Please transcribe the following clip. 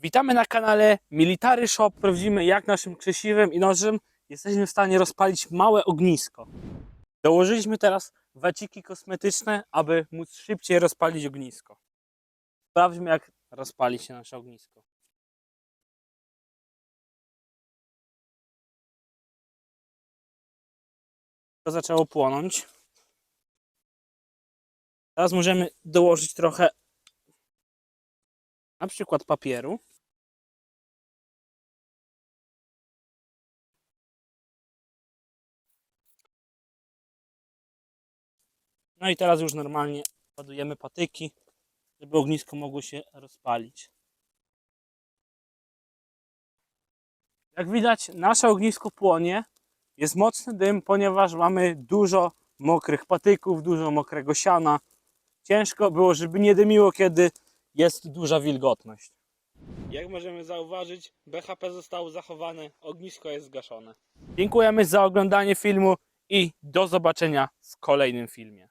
Witamy na kanale Military Shop. Sprawdzimy jak naszym krzesiwem i nożem jesteśmy w stanie rozpalić małe ognisko. Dołożyliśmy teraz waciki kosmetyczne, aby móc szybciej rozpalić ognisko. Sprawdźmy jak rozpali się nasze ognisko. To zaczęło płonąć. Teraz możemy dołożyć trochę na przykład papieru. No i teraz już normalnie ładujemy patyki, żeby ognisko mogło się rozpalić. Jak widać, nasze ognisko płonie. Jest mocny dym, ponieważ mamy dużo mokrych patyków, dużo mokrego siana. Ciężko było, żeby nie dymiło, kiedy jest duża wilgotność. Jak możemy zauważyć, BHP zostało zachowane, ognisko jest zgaszone. Dziękujemy za oglądanie filmu i do zobaczenia w kolejnym filmie.